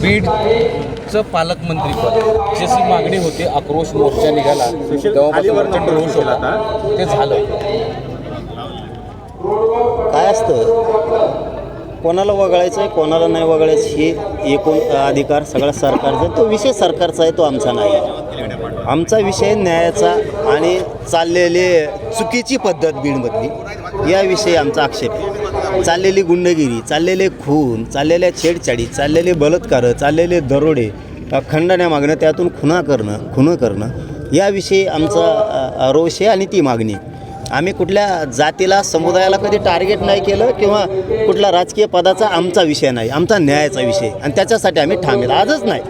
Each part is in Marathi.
बीडचं पालकमंत्रीपद. जशी मागणी होती आक्रोश मोर्चा निघाला तेव्हापासून प्रचंड रोष होता. ते झालं. काय असतं? कोणाला वगळायचं आहे कोणाला नाही वगळायचं हे एकूण अधिकार सगळा सरकारचा तो विषय सरकारचा आहे तो आमचा नाही आहे. आमचा विषय न्यायाचा आणि चाललेले चुकीची पद्धत बीडमधली याविषयी आमचा आक्षेप आहे. चाललेली गुंडगिरी चाललेले खून चाललेल्या छेडछाडी चाललेले बलात्कार चाललेले दरोडे खंडण्या मागणं त्यातून खुना करणं खुनं करणं याविषयी आमचा रोष आहे आणि ती मागणी आहे. आम्ही कुठल्या जातीला समुदायाला कधी टार्गेट नाही केलं किंवा कुठला राजकीय पदाचा आमचा विषय नाही आमचा न्यायाचा विषय. आणि त्याच्यासाठी आम्ही ठामेत आजच नाही.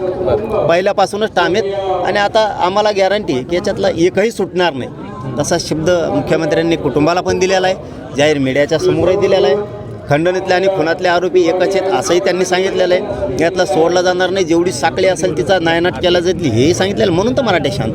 पहिल्यापासूनच ठामेत आणि आता आम्हाला गॅरंटी की याच्यातला एकही सुटणार नाही. तसा शब्द मुख्यमंत्र्यांनी कुटुंबाला पण दिलेला आहे. जाहीर मीडियाच्या समोरही दिलेला आहे. खंडणीतले आणि खुनातले आरोपी एकच आहेत असंही त्यांनी सांगितलेलं आहे. यातला सोडला जाणार नाही जेवढी साखळी असेल तिचा नायनाट केला जाईल हेही सांगितलेलं आहे. म्हणून तर मराठी शांत.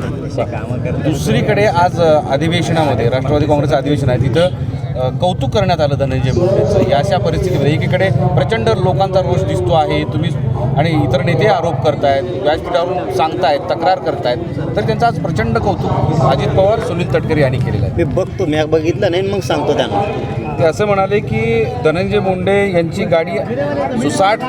दुसरीकडे आज अधिवेशनामध्ये राष्ट्रवादी काँग्रेसचं अधिवेशन आहे तिथं कौतुक करण्यात आलं धनंजय मुंडेचं. या अशा परिस्थितीमध्ये एकीकडे प्रचंड लोकांचा रोष दिसतो आहे तुम्ही आणि इतर नेते आरोप करतायत व्यासपीठावरून सांगतायत तक्रार करतायत तर त्यांचं आज प्रचंड कौतुक. अजित पवार सुनील तटकरे यांनी केलेलं आहे. मी बघतो मी बघितलं नाही मग सांगतो त्यांना. ते असं म्हणाले की धनंजय मुंडे यांची गाडी सुसाट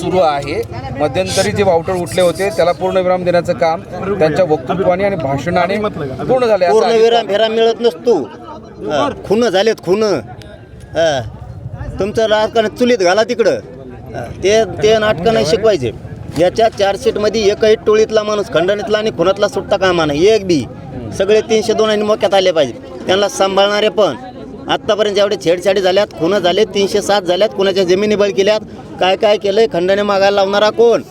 सुरू आहे. मध्यंतरी जे वावटळ उठले होते त्याला पूर्णविराम देण्याचं काम त्यांच्या वक्तृत्वाने आणि भाषणाने पूर्ण झाले पूर्ण विराम मिळत नसतो. खून झालेत खून. तुमचं राजकारण चुलीत घाला तिकडं. ते ते नाटकं नाही शिकवायचे. याच्या चार्जशीटमध्ये एकही टोळीतला माणूस खंडणीतला आणि खुनातला सुटता कामा नाही एक बी. सगळे तीनशे दोन आणि मोक्यात आले पाहिजे. त्यांना सांभाळणारे पण. आत्तापर्यंत एवढे छेडछाडी झाल्यात खुनं झाले तीनशे सात झाल्यात कुणाच्या जमिनी बळ केल्यात काय काय केलंय खंडणी मागायला लावणारा कोण?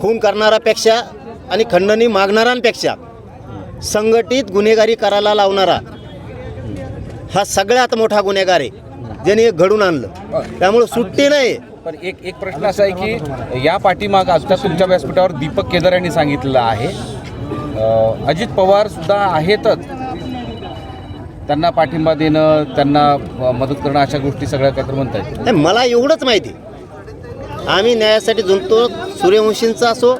खून करणारापेक्षा आणि खंडणी मागणाऱ्यांपेक्षा संघटित गुन्हेगारी करायला लावणारा हा सगळ्यात मोठा गुन्हेगार आहे ज्याने घडून आणलं. त्यामुळे सुट्टी नाही. पण एक एक प्रश्न असा आहे की या पाठीमाग आजच्या तुमच्या व्यासपीठावर दीपक केदार यांनी सांगितलेलं आहे. अजित पवार सुद्धा आहेतच. त्यांना पाठिंबा देणं त्यांना मदत करणं अशा गोष्टी सगळ्या काहीतरी म्हणतायत. नाही, मला एवढंच माहिती आम्ही न्यायासाठी झुंजतो सूर्यवंशींचा असो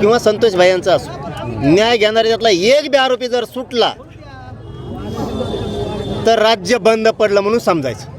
किंवा संतोष भाईंचा असो. न्याय घेणारा त्यातला एक बी आरोपी जर सुटला तर राज्य बंद पडलं म्हणून समजायचं.